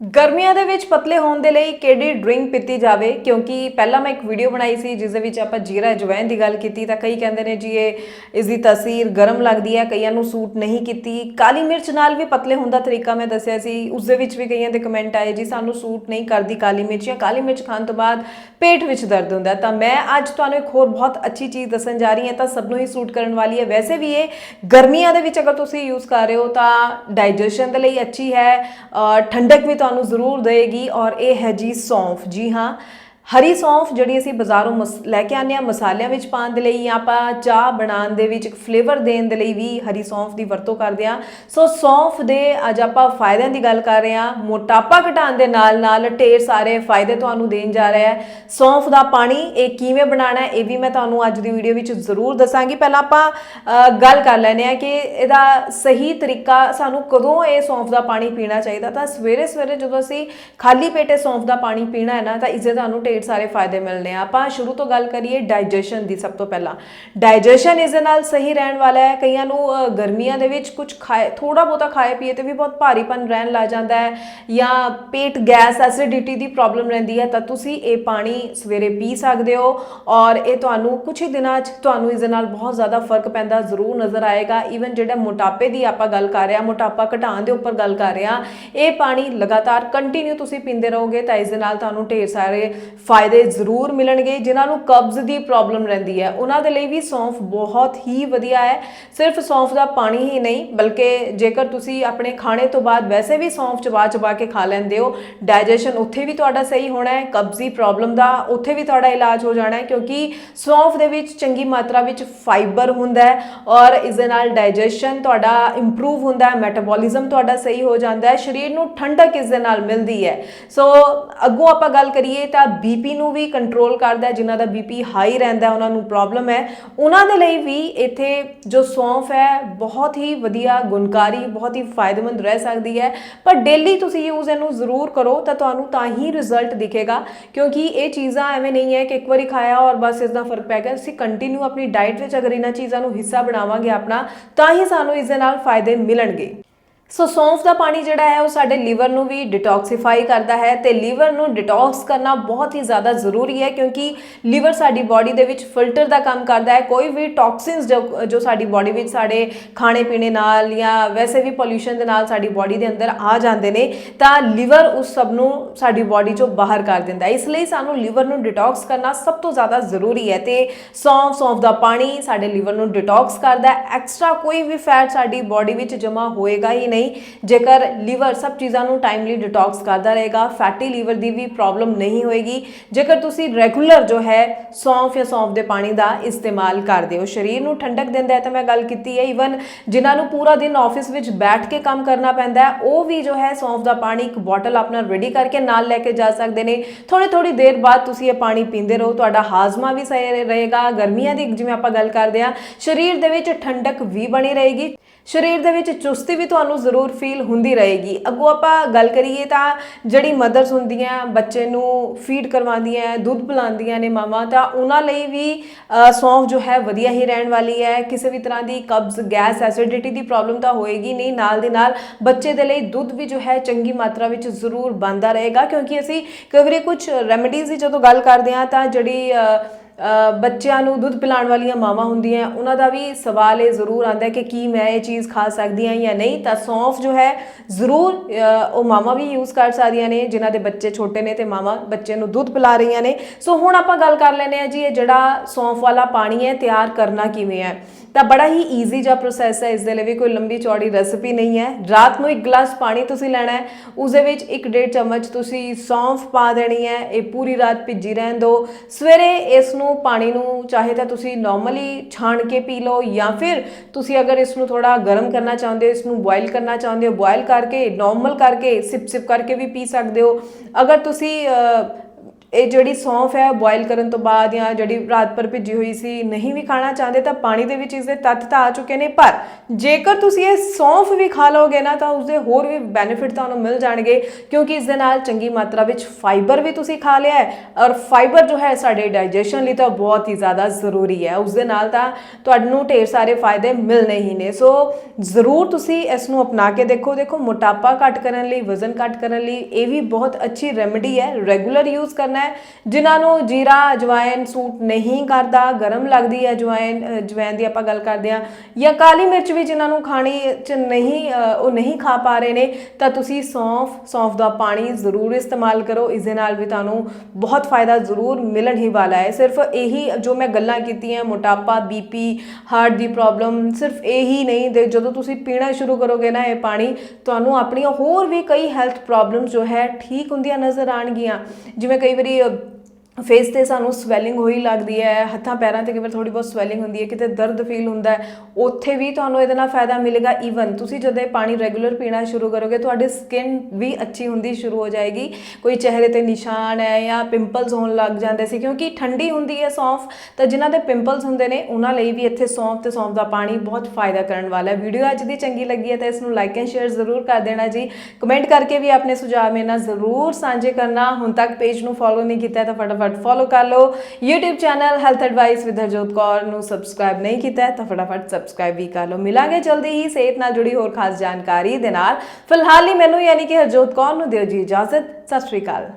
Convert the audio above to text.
ਗਰਮੀਆਂ ਦੇ ਵਿੱਚ ਪਤਲੇ ਹੋਣ ਦੇ ਲਈ ਕਿਹੜੀ ਡਰਿੰਕ ਪੀਤੀ ਜਾਵੇ? ਕਿਉਂਕਿ ਪਹਿਲਾਂ ਮੈਂ ਇੱਕ ਵੀਡੀਓ ਬਣਾਈ ਸੀ, ਜਿਸ ਦੇ ਵਿੱਚ ਆਪਾਂ ਜੀਰਾ ਅਜਵਾਇਨ ਦੀ ਗੱਲ ਕੀਤੀ, ਤਾਂ ਕਈ ਕਹਿੰਦੇ ਨੇ ਜੀ ਇਹ ਇਸ ਦੀ ਤਾਸੀਰ ਗਰਮ ਲੱਗਦੀ ਹੈ, ਕਈਆਂ ਨੂੰ ਸੂਟ ਨਹੀਂ ਕੀਤੀ। ਕਾਲੀ ਮਿਰਚ ਨਾਲ ਵੀ ਪਤਲੇ ਹੋਣ ਦਾ ਤਰੀਕਾ ਮੈਂ ਦੱਸਿਆ ਸੀ, ਉਸ ਦੇ ਵਿੱਚ ਵੀ ਕਈਆਂ ਦੇ ਕਮੈਂਟ ਆਏ, ਜੀ ਸਾਨੂੰ ਸੂਟ ਨਹੀਂ ਕਰਦੀ ਕਾਲੀ ਮਿਰਚ ਜਾਂ ਕਾਲੀ ਮਿਰਚ ਖਾਣ ਤੋਂ ਬਾਅਦ ਪੇਟ ਵਿੱਚ ਦਰਦ ਹੁੰਦਾ। ਤਾਂ ਮੈਂ ਅੱਜ ਤੁਹਾਨੂੰ ਇੱਕ ਹੋਰ ਬਹੁਤ ਅੱਛੀ ਚੀਜ਼ ਦੱਸਣ ਜਾ ਰਹੀ ਹਾਂ, ਤਾਂ ਸਭ ਨੂੰ ਹੀ ਸੂਟ ਕਰਨ ਵਾਲੀ ਹੈ। ਵੈਸੇ ਵੀ ਇਹ ਗਰਮੀਆਂ ਦੇ ਵਿੱਚ ਅਗਰ ਤੁਸੀਂ ਯੂਜ਼ ਕਰ ਰਹੇ ਹੋ, ਤਾਂ ਡਾਈਜੈਸ਼ਨ ਦੇ ਲਈ ਅੱਛੀ ਹੈ ਠੰਡਕ ਵੀ ਤੁਹਾਨੂੰ ਜ਼ਰੂਰ ਦੇਗੀ ਔਰ ਇਹ ਹੈ ਜੀ ਸੌਂਫ। ਜੀ ਹਾਂ ਹਰੀ ਸੌਂਫ ਜਿਹੜੀ ਅਸੀਂ ਬਾਜ਼ਾਰੋਂ ਮਸ- ਲੈ ਕੇ ਆਉਂਦੇ ਹਾਂ, ਮਸਾਲਿਆਂ ਵਿੱਚ ਪਾਉਣ ਦੇ ਲਈ ਜਾਂ ਆਪਾਂ ਚਾਹ ਬਣਾਉਣ ਦੇ ਵਿੱਚ ਇੱਕ ਫਲੇਵਰ ਦੇਣ ਦੇ ਲਈ ਵੀ ਹਰੀ ਸੌਂਫ ਦੀ ਵਰਤੋਂ ਕਰਦੇ ਹਾਂ। ਸੋ ਸੌਂਫ ਦੇ ਅੱਜ ਆਪਾਂ ਫਾਇਦਿਆਂ ਦੀ ਗੱਲ ਕਰ ਰਹੇ ਹਾਂ। ਮੋਟਾਪਾ ਘਟਾਉਣ ਦੇ ਨਾਲ ਨਾਲ ਢੇਰ ਸਾਰੇ ਫਾਇਦੇ ਤੁਹਾਨੂੰ ਦੇਣ ਜਾ ਰਿਹਾ ਹੈ। ਸੌਂਫ ਦਾ ਪਾਣੀ ਇਹ ਕਿਵੇਂ ਬਣਾਉਣਾ ਹੈ, ਇਹ ਵੀ ਮੈਂ ਤੁਹਾਨੂੰ ਅੱਜ ਦੀ ਵੀਡੀਓ ਵਿੱਚ ਜ਼ਰੂਰ ਦੱਸਾਂਗੀ। ਪਹਿਲਾਂ ਆਪਾਂ ਗੱਲ ਕਰ ਲੈਂਦੇ ਹਾਂ ਕਿ ਇਹਦਾ ਸਹੀ ਤਰੀਕਾ ਸਾਨੂੰ ਕਦੋਂ ਇਹ ਸੌਂਫ ਦਾ ਪਾਣੀ ਪੀਣਾ ਚਾਹੀਦਾ। ਤਾਂ ਸਵੇਰੇ ਸਵੇਰੇ ਜਦੋਂ ਅਸੀਂ ਖਾਲੀ ਪੇਟੇ ਸੌਂਫ ਦਾ ਪਾਣੀ ਪੀਣਾ ਹੈ ਨਾ, ਤਾਂ ਇਸੇ ਤੁਹਾਨੂੰ ਢੇਰ ਸਾਰੇ ਫਾਇਦੇ ਮਿਲਣੇ ਆ। ਆਪਾਂ ਸ਼ੁਰੂ ਤੋਂ ਗੱਲ ਕਰੀਏ ਡਾਈਜੈਸ਼ਨ ਦੀ ਸਭ ਤੋਂ ਪਹਿਲਾਂ। ਡਾਈਜੈਸ਼ਨ ਇਸ ਦੇ ਨਾਲ ਸਹੀ ਰਹਿਣ ਵਾਲਾ ਹੈ। ਕਈਆਂ ਨੂੰ ਗਰਮੀਆਂ ਦੇ ਵਿੱਚ ਕੁਝ ਖਾਏ ਥੋੜਾ ਬਹੁਤਾ ਖਾਏ ਪੀਏ ਤੇ ਵੀ ਬਹੁਤ ਭਾਰੀਪਨ ਰਹਿਣ ਲੱਗ ਜਾਂਦਾ ਹੈ ਜਾਂ ਪੇਟ ਗੈਸ ਐਸਿਡਿਟੀ ਦੀ ਪ੍ਰੋਬਲਮ ਰਹਿੰਦੀ ਹੈ ਤਾਂ ਤੁਸੀਂ ਇਹ ਪਾਣੀ ਸਵੇਰੇ ਪੀ ਸਕਦੇ ਹੋ ਔਰ ਇਹ ਤੁਹਾਨੂੰ ਕੁਝ ਹੀ ਦਿਨਾਂ 'ਚ ਤੁਹਾਨੂੰ ਇਸ ਦੇ ਨਾਲ ਬਹੁਤ ਜ਼ਿਆਦਾ ਫ਼ਰਕ ਪੈਂਦਾ ਜ਼ਰੂਰ ਨਜ਼ਰ ਆਏਗਾ। ਈਵਨ ਜਿਹੜਾ ਮੋਟਾਪੇ ਦੀ ਆਪਾਂ ਗੱਲ ਕਰ ਰਹੇ ਹਾਂ, ਮੋਟਾਪਾ ਘਟਾਉਣ ਦੇ ਉੱਪਰ ਗੱਲ ਕਰ ਰਹੇ ਹਾਂ, ਇਹ ਪਾਣੀ ਲਗਾਤਾਰ ਕੰਟੀਨਿਊ ਤੁਸੀਂ ਪੀਂਦੇ ਰਹੋਗੇ ਤਾਂ ਇਸ ਦੇ ਨਾਲ ਤੁਹਾਨੂੰ ਢੇਰ ਸਾਰੇ ਫਾਇਦੇ ਜ਼ਰੂਰ ਮਿਲਣਗੇ, ਜਿਨ੍ਹਾਂ ਨੂੰ ਕਬਜ਼ ਦੀ ਪ੍ਰੋਬਲਮ ਰਹਿੰਦੀ ਹੈ। ਉਹਨਾਂ ਦੇ ਲਈ ਵੀ ਸੌਂਫ ਬਹੁਤ ਹੀ ਵਧੀਆ ਹੈ। ਸਿਰਫ ਸੌਂਫ ਦਾ ਪਾਣੀ ਹੀ ਨਹੀਂ, ਬਲਕਿ ਜੇਕਰ ਤੁਸੀਂ ਆਪਣੇ ਖਾਣੇ ਤੋਂ ਬਾਅਦ ਵੈਸੇ ਵੀ ਸੌਂਫ ਚਬਾ ਚਬਾ ਕੇ ਖਾ ਲੈਂਦੇ ਹੋ ਡਾਈਜੈਸ਼ਨ ਉੱਥੇ ਵੀ ਤੁਹਾਡਾ ਸਹੀ ਹੋਣਾ ਹੈ, ਕਬਜ਼ੀ ਪ੍ਰੋਬਲਮ ਦਾ ਉੱਥੇ ਵੀ ਤੁਹਾਡਾ ਇਲਾਜ ਹੋ ਜਾਣਾ ਹੈ, ਕਿਉਂਕਿ ਸੌਂਫ ਦੇ ਵਿੱਚ ਚੰਗੀ ਮਾਤਰਾ ਵਿੱਚ ਫਾਈਬਰ ਹੁੰਦਾ ਹੈ ਔਰ ਇਸ ਦੇ ਨਾਲ ਡਾਈਜੈਸ਼ਨ ਤੁਹਾਡਾ ਇੰਪਰੂਵ ਹੁੰਦਾ ਹੈ ਮੈਟਾਬੋਲਿਜ਼ਮ ਤੁਹਾਡਾ ਸਹੀ ਹੋ ਜਾਂਦਾ ਹੈ, ਸਰੀਰ ਨੂੰ ਠੰਡਕ ਇਸ ਦੇ ਨਾਲ ਮਿਲਦੀ ਹੈ। ਸੋ ਅੱਗੋਂ ਆਪਾਂ ਗੱਲ ਕਰੀਏ ਤਾਂ ਬੀ ਬੀਪੀ ਨੂੰ ਵੀ ਕੰਟਰੋਲ ਕਰਦਾ ਜਿਨ੍ਹਾਂ ਦਾ ਬੀਪੀ ਹਾਈ ਰਹਿੰਦਾ ਉਹਨਾਂ ਨੂੰ ਪ੍ਰੋਬਲਮ ਹੈ। ਉਹਨਾਂ ਦੇ ਲਈ ਵੀ ਇੱਥੇ ਜੋ ਸੌਂਫ ਹੈ, ਬਹੁਤ ਹੀ ਵਧੀਆ ਗੁਣਕਾਰੀ, ਬਹੁਤ ਹੀ ਫਾਇਦੇਮੰਦ ਰਹਿ ਸਕਦੀ ਹੈ। ਪਰ ਡੇਲੀ ਤੁਸੀਂ ਯੂਜ਼ ਇਹਨੂੰ ਜ਼ਰੂਰ ਕਰੋ, ਤਾਂ ਤੁਹਾਨੂੰ ਤਾਂ ਹੀ ਰਿਜ਼ਲਟ ਦਿਖੇਗਾ, ਕਿਉਂਕਿ ਇਹ ਚੀਜ਼ਾਂ ਐਵੇਂ ਨਹੀਂ ਹੈ ਕਿ ਇੱਕ ਵਾਰੀ ਖਾਇਆ ਔਰ ਬਸ ਇਸ ਦਾ ਫ਼ਰਕ ਪੈ ਗਿਆ। ਅਸੀਂ ਕੰਟੀਨਿਊ ਆਪਣੀ ਡਾਈਟ ਵਿੱਚ ਅਗਰ ਇਹਨਾਂ ਚੀਜ਼ਾਂ ਨੂੰ ਹਿੱਸਾ ਬਣਾਵਾਂਗੇ ਆਪਣਾ, ਤਾਂ ਹੀ ਸਾਨੂੰ ਇਸ ਦੇ ਨਾਲ ਫਾਇਦੇ ਮਿਲਣਗੇ। ਸੋ ਸੌਂਫ ਦਾ ਪਾਣੀ ਜਿਹੜਾ ਹੈ ਉਹ ਸਾਡੇ ਲੀਵਰ ਨੂੰ ਵੀ ਡਿਟੌਕਸੀਫਾਈ ਕਰਦਾ ਹੈ ਤੇ ਲੀਵਰ ਨੂੰ ਡਿਟੌਕਸ ਕਰਨਾ ਬਹੁਤ ਹੀ ਜ਼ਿਆਦਾ ਜ਼ਰੂਰੀ ਹੈ ਕਿਉਂਕਿ ਲੀਵਰ ਸਾਡੀ ਬਾਡੀ ਦੇ ਵਿੱਚ ਫਿਲਟਰ ਦਾ ਕੰਮ ਕਰਦਾ ਹੈ। ਕੋਈ ਵੀ ਟੌਕਸਿਨਸ ਜੋ ਸਾਡੀ ਬਾਡੀ ਵਿੱਚ ਸਾਡੇ ਖਾਣੇ ਪੀਣੇ ਨਾਲ ਜਾਂ ਵੈਸੇ ਵੀ ਪੋਲਿਊਸ਼ਨ ਦੇ ਨਾਲ ਸਾਡੀ ਬਾਡੀ ਦੇ ਅੰਦਰ ਆ ਜਾਂਦੇ ਨੇ, ਤਾਂ ਲੀਵਰ ਉਸ ਸਭ ਨੂੰ ਸਾਡੀ ਬਾਡੀ ਚੋਂ ਬਾਹਰ ਕਰ ਦਿੰਦਾ ਹੈ। ਇਸ ਲਈ ਸਾਨੂੰ ਲੀਵਰ ਨੂੰ ਡਿਟੌਕਸ ਕਰਨਾ ਸਭ ਤੋਂ ਜ਼ਿਆਦਾ ਜ਼ਰੂਰੀ ਹੈ ਤੇ ਸੌਂਫ ਸੌਂਫ ਦਾ ਪਾਣੀ ਸਾਡੇ ਲੀਵਰ ਨੂੰ ਡਿਟੌਕਸ ਕਰਦਾ ਹੈ। ਐਕਸਟਰਾ ਕੋਈ ਵੀ ਫੈਟ ਸਾਡੀ ਬਾਡੀ ਵਿੱਚ ਜਮਾ ਹੋਏਗਾ ਹੀ ਨਹੀਂ। ਜੇਕਰ ਲੀਵਰ ਸਭ ਚੀਜ਼ਾਂ ਨੂੰ ਟਾਈਮਲੀ ਡਿਟੌਕਸ ਕਰਦਾ ਰਹੇਗਾ ਫੈਟੀ ਲੀਵਰ ਦੀ ਵੀ ਪ੍ਰੋਬਲਮ ਨਹੀਂ ਹੋਏਗੀ। ਜੇਕਰ ਤੁਸੀਂ ਰੈਗੂਲਰ ਜੋ ਹੈ, ਸੌਂਫ ਜਾਂ ਸੌਂਫ ਦੇ ਪਾਣੀ ਦਾ ਇਸਤੇਮਾਲ ਕਰਦੇ ਹੋ, ਸਰੀਰ ਨੂੰ ਠੰਡਕ ਦਿੰਦਾ ਹੈ ਤਾਂ ਮੈਂ ਗੱਲ ਕੀਤੀ ਹੈ ਈਵਨ ਜਿਨ੍ਹਾਂ ਨੂੰ ਪੂਰਾ ਦਿਨ ਆਫਿਸ ਵਿੱਚ ਬੈਠ ਕੇ ਕੰਮ ਕਰਨਾ ਪੈਂਦਾ ਹੈ, ਉਹ ਵੀ ਜੋ ਹੈ, ਸੌਂਫ ਦਾ ਪਾਣੀ ਇੱਕ ਬੋਟਲ ਆਪਣਾ ਰੈਡੀ ਕਰਕੇ ਨਾਲ ਲੈ ਕੇ ਜਾ ਸਕਦੇ ਨੇ। ਥੋੜੀ ਥੋੜੀ ਦੇਰ ਬਾਅਦ ਤੁਸੀਂ ਇਹ ਪਾਣੀ ਪੀਂਦੇ ਰਹੋ, ਤੁਹਾਡਾ ਹਾਜ਼ਮਾ ਵੀ ਸਹੀ ਰਹੇਗਾ, ਗਰਮੀਆਂ ਦੀ ਜਿਵੇਂ ਆਪਾਂ ਗੱਲ ਕਰਦੇ ਹਾਂ, ਸਰੀਰ ਦੇ ਵਿੱਚ ਠੰਡਕ ਵੀ ਬਣੀ ਰਹੇਗੀ। ਸਰੀਰ ਦੇ ਵਿੱਚ ਚੁਸਤੀ ਵੀ ਤੁਹਾਨੂੰ ਜ਼ਰੂਰ ਫੀਲ ਹੁੰਦੀ ਰਹੇਗੀ। ਅੱਗੋਂ ਆਪਾਂ ਗੱਲ ਕਰੀਏ ਤਾਂ ਜਿਹੜੀ ਮਦਰਸ ਹੁੰਦੀਆਂ ਬੱਚੇ ਨੂੰ ਫੀਡ ਕਰਵਾਉਂਦੀਆਂ ਦੁੱਧ ਪਿਲਾਉਂਦੀਆਂ ਨੇ ਮਾਵਾਂ ਤਾਂ ਉਹਨਾਂ ਲਈ ਵੀ ਅ, ਸੌਂਫ ਜੋ ਹੈ ਵਧੀਆ ਹੀ ਰਹਿਣ ਵਾਲੀ ਹੈ। ਕਿਸੇ ਵੀ ਤਰ੍ਹਾਂ ਦੀ ਕਬਜ਼ ਗੈਸ ਐਸਿਡਿਟੀ ਦੀ ਪ੍ਰੋਬਲਮ ਤਾਂ ਹੋਏਗੀ ਨਹੀਂ। ਨਾਲ ਦੇ ਨਾਲ ਬੱਚੇ ਦੇ ਲਈ ਦੁੱਧ ਵੀ ਜੋ ਹੈ ਚੰਗੀ ਮਾਤਰਾ ਵਿੱਚ ਜ਼ਰੂਰ ਬਣਦਾ ਰਹੇਗਾ ਕਿਉਂਕਿ ਅਸੀਂ ਕਈ ਵਾਰੀ ਕੁਝ ਰੈਮਡੀਜ਼ ਦੀ ਜਦੋਂ ਗੱਲ ਕਰਦੇ ਹਾਂ ਤਾਂ ਜਿਹੜੀ ਬੱਚਿਆਂ ਨੂੰ ਦੁੱਧ ਪਿਲਾਉਣ ਵਾਲੀਆਂ ਮਾਵਾਂ ਹੁੰਦੀਆਂ ਉਹਨਾਂ ਦਾ ਵੀ ਸਵਾਲ ਇਹ ਜ਼ਰੂਰ ਆਉਂਦਾ ਹੈ ਕਿ ਕੀ ਮੈਂ ਇਹ ਚੀਜ਼ ਖਾ ਸਕਦੀ ਹਾਂ ਜਾਂ ਨਹੀਂ। ਤਾਂ ਸੌਂਫ ਜੋ ਹੈ, ਜ਼ਰੂਰ ਉਹ ਮਾਵਾਂ ਵੀ ਯੂਜ਼ ਕਰ ਸਕਦੀਆਂ ਨੇ, ਜਿਨ੍ਹਾਂ ਦੇ ਬੱਚੇ ਛੋਟੇ ਨੇ ਤੇ ਮਾਵਾਂ ਬੱਚੇ ਨੂੰ ਦੁੱਧ ਪਿਲਾ ਰਹੀਆਂ ਨੇ। ਸੋ ਹੁਣ ਆਪਾਂ ਗੱਲ ਕਰ ਲੈਂਦੇ ਹਾਂ ਜੀ, ਇਹ ਜਿਹੜਾ ਸੌਂਫ ਵਾਲਾ ਪਾਣੀ ਹੈ, ਤਿਆਰ ਕਰਨਾ ਕਿਵੇਂ ਹੈ? ਤਾਂ ਬੜਾ ਹੀ ਈਜ਼ੀ ਜਿਹਾ ਪ੍ਰੋਸੈਸ ਹੈ ਇਸ ਦੇ ਲਈ ਵੀ ਕੋਈ ਲੰਬੀ ਚੌੜੀ ਰੈਸਪੀ ਨਹੀਂ ਹੈ। ਰਾਤ ਨੂੰ ਇੱਕ ਗਲਾਸ ਪਾਣੀ ਤੁਸੀਂ ਲੈਣਾ ਹੈ ਉਸ ਦੇ ਵਿੱਚ 1.5 ਚਮਚ ਤੁਸੀਂ ਸੌਂਫ ਪਾ ਦੇਣੀ ਹੈ, ਇਹ ਪੂਰੀ ਰਾਤ ਭਿੱਜੀ ਰਹਿਣ ਦਿਓ। ਸਵੇਰੇ ਇਸ ਨੂੰ ਪਾਣੀ ਨੂੰ ਚਾਹੇ ਤਾਂ ਤੁਸੀਂ ਨਾਰਮਲੀ ਛਾਣ ਕੇ ਪੀ ਲਓ ਜਾਂ ਫਿਰ ਤੁਸੀਂ ਅਗਰ ਇਸ ਨੂੰ ਥੋੜਾ ਗਰਮ ਕਰਨਾ ਚਾਹੁੰਦੇ ਹੋ ਇਸ ਨੂੰ ਬੋਇਲ ਕਰਨਾ ਚਾਹੁੰਦੇ ਹੋ ਬੋਇਲ ਕਰਕੇ ਨਾਰਮਲ ਕਰਕੇ ਸਿਪ ਸਿਪ ਕਰਕੇ ਵੀ ਪੀ ਸਕਦੇ ਹੋ। ਅਗਰ ਤੁਸੀਂ ਅ, ਇਹ ਜਿਹੜੀ ਸੌਂਫ ਹੈ ਬੋਇਲ ਕਰਨ ਤੋਂ ਬਾਅਦ ਜਾਂ ਜਿਹੜੀ ਰਾਤ ਭਰ ਭਿੱਜੀ ਹੋਈ ਸੀ, ਨਹੀਂ ਵੀ ਖਾਣਾ ਚਾਹੁੰਦੇ ਤਾਂ ਪਾਣੀ ਦੇ ਵਿੱਚ ਇਸਦੇ ਤੱਤ ਤਾਂ ਆ ਚੁੱਕੇ ਨੇ, ਪਰ ਜੇਕਰ ਤੁਸੀਂ ਇਹ ਸੌਂਫ ਵੀ ਖਾ ਲਓਗੇ ਨਾ ਤਾਂ ਉਸਦੇ ਹੋਰ ਵੀ ਬੈਨੀਫਿਟ ਤੁਹਾਨੂੰ ਮਿਲ ਜਾਣਗੇ, ਕਿਉਂਕਿ ਇਸ ਦੇ ਨਾਲ ਚੰਗੀ ਮਾਤਰਾ ਵਿੱਚ ਫਾਈਬਰ ਵੀ ਤੁਸੀਂ ਖਾ ਲਿਆ ਹੈ ਔਰ ਫਾਈਬਰ ਜੋ ਹੈ ਸਾਡੇ ਡਾਈਜੈਸ਼ਨ ਲਈ ਤਾਂ ਬਹੁਤ ਹੀ ਜ਼ਿਆਦਾ ਜ਼ਰੂਰੀ ਹੈ। ਉਸ ਦੇ ਨਾਲ ਤਾਂ ਤੁਹਾਨੂੰ ਢੇਰ ਸਾਰੇ ਫਾਇਦੇ ਮਿਲਣੇ ਹੀ ਨੇ। ਸੋ ਜ਼ਰੂਰ ਤੁਸੀਂ ਇਸ ਨੂੰ ਅਪਣਾ ਕੇ ਦੇਖੋ। ਦੇਖੋ, ਮੋਟਾਪਾ ਘੱਟ ਕਰਨ ਲਈ, ਵਜ਼ਨ ਘੱਟ ਕਰਨ ਲਈ ਇਹ ਵੀ ਬਹੁਤ ਅੱਛੀ ਰੈਮਡੀ ਹੈ। ਰੈਗੂਲਰ ਯੂਜ਼ ਕਰਨਾ ਹੈ। ਜਿਨ੍ਹਾਂ ਨੂੰ ਜੀਰਾ ਅਜਵਾਇਨ ਸੂਟ ਨਹੀਂ ਕਰਦਾ ਗਰਮ ਲੱਗਦੀ ਹੈ ਅਜਵਾਇਨ ਅ, ਅਜਵਾਇਨ ਦੀ ਆਪਾਂ ਗੱਲ ਕਰਦੇ ਹਾਂ। ਜਾਂ ਕਾਲੀ ਮਿਰਚ ਵੀ ਜਿਨ੍ਹਾਂ ਨੂੰ ਖਾਣੀ ਚ ਨਹੀਂ ਉਹ ਨਹੀਂ ਖਾ ਪਾ ਰਹੇ ਨੇ ਤਾਂ ਤੁਸੀਂ ਸੌਂਫ ਸੌਂਫ ਦਾ ਪਾਣੀ ਜ਼ਰੂਰ ਇਸਤੇਮਾਲ ਕਰੋ। ਇਸ ਦੇ ਨਾਲ ਵੀ ਤੁਹਾਨੂੰ ਬਹੁਤ ਫਾਇਦਾ ਜ਼ਰੂਰ ਮਿਲਣ ਹੀ ਵਾਲਾ ਹੈ। ਸਿਰਫ ਇਹੀ ਜੋ ਮੈਂ ਗੱਲਾਂ ਕੀਤੀਆਂ ਮੋਟਾਪਾ ਬੀਪੀ ਹਾਰਟ ਦੀ ਪ੍ਰੋਬਲਮ ਸਿਰਫ ਇਹੀ ਨਹੀਂ ਦੇ ਜਦੋਂ ਤੁਸੀਂ ਪੀਣਾ ਸ਼ੁਰੂ ਕਰੋਗੇ ਨਾ ਇਹ ਪਾਣੀ ਤੁਹਾਨੂੰ ਆਪਣੀਆਂ ਹੋਰ ਵੀ ਕਈ ਹੈਲਥ ਪ੍ਰੋਬਲਮ ਜੋ ਹੈ ਠੀਕ ਹੁੰਦੀਆਂ ਨਜ਼ਰ ਆਣਗੀਆਂ ਜਿਵੇਂ ਕਈ ਵਾਰੀ a ਫੇਸ ਤੇ ਸਾਨੂੰ ਸਵੈਲਿੰਗ ਹੋਈ ਲੱਗਦੀ ਹੈ, ਹੱਥਾਂ ਪੈਰਾਂ ਤੇ ਕਿਵੇਂ ਥੋੜੀ ਬਹੁਤ ਸਵੈਲਿੰਗ ਹੁੰਦੀ ਹੈ, ਕਿਤੇ ਦਰਦ ਫੀਲ ਹੁੰਦਾ ਹੈ, ਉੱਥੇ ਵੀ ਤੁਹਾਨੂੰ ਇਹਦੇ ਨਾਲ ਫਾਇਦਾ ਮਿਲੇਗਾ ਈਵਨ ਤੁਸੀਂ ਜਦੋਂ ਇਹ ਪਾਣੀ ਰੈਗੂਲਰ ਪੀਣਾ ਸ਼ੁਰੂ ਕਰੋਗੇ, ਤੁਹਾਡੀ ਸਕਿਨ ਵੀ ਅੱਛੀ ਹੁੰਦੀ ਸ਼ੁਰੂ ਹੋ ਜਾਏਗੀ। ਕੋਈ ਚਿਹਰੇ ਤੇ ਨਿਸ਼ਾਨ ਹੈ ਜਾਂ ਪਿੰਪਲਸ ਹੋਣ ਲੱਗ ਜਾਂਦੇ ਸੀ, ਕਿਉਂਕਿ ਠੰਡੀ ਹੁੰਦੀ ਹੈ ਸੌਂਫ, ਤਾਂ ਜਿਨ੍ਹਾਂ ਦੇ ਪਿੰਪਲਸ ਹੁੰਦੇ ਨੇ, ਉਹਨਾਂ ਲਈ ਵੀ ਇੱਥੇ ਸੌਂਫ ਤੇ ਸੌਂਫ ਦਾ ਪਾਣੀ ਬਹੁਤ ਫਾਇਦਾ ਕਰਨ ਵਾਲਾ ਹੈ। ਵੀਡੀਓ ਅੱਜ ਦੀ ਚੰਗੀ ਲੱਗੀ ਹੈ ਤਾਂ ਇਸ ਨੂੰ ਲਾਈਕ ਐਂਡ ਸ਼ੇਅਰ ਜ਼ਰੂਰ ਕਰ ਦੇਣਾ ਜੀ। ਕਮੈਂਟ ਕਰਕੇ ਵੀ ਆਪਣੇ ਸੁਝਾਅ ਮੇਰੇ ਨਾਲ ਜ਼ਰੂਰ ਸਾਂਝੇ ਕਰਨਾ। ਹੁਣ ਤੱਕ ਪੇਜ ਨੂੰ ਫੋਲੋ ਨਹੀਂ ਕੀਤਾ ਤਾਂ ਫਟਾਫਟ ਫਟਾਫਟ ਫੋਲੋ ਕਰ ਲਓ YouTube channel health advice with Harjot Kaur ਨੂੰ ਸਬਸਕ੍ਰਾਈਬ ਨਹੀਂ ਕੀਤਾ ਹੈ ਤਾਂ ਫਟਾਫਟ ਸਬਸਕ੍ਰਾਈਬ ਵੀ ਕਰ ਲਓ ਮਿਲਾਂਗੇ ਜਲਦੀ ਹੀ ਸਿਹਤ ਨਾਲ ਜੁੜੀ ਹੋਰ ਖਾਸ ਜਾਣਕਾਰੀ ਦੇ ਨਾਲ ਫਿਲਹਾਲ ਹੀ ਮੈਨੂੰ ਯਾਨੀ ਕਿ ਹਰਜੋਤ ਕੌਰ ਨੂੰ ਦਿਓ ਜੀ ਇਜਾਜ਼ਤ ਸਤਿ ਸ਼੍ਰੀ ਅਕਾਲ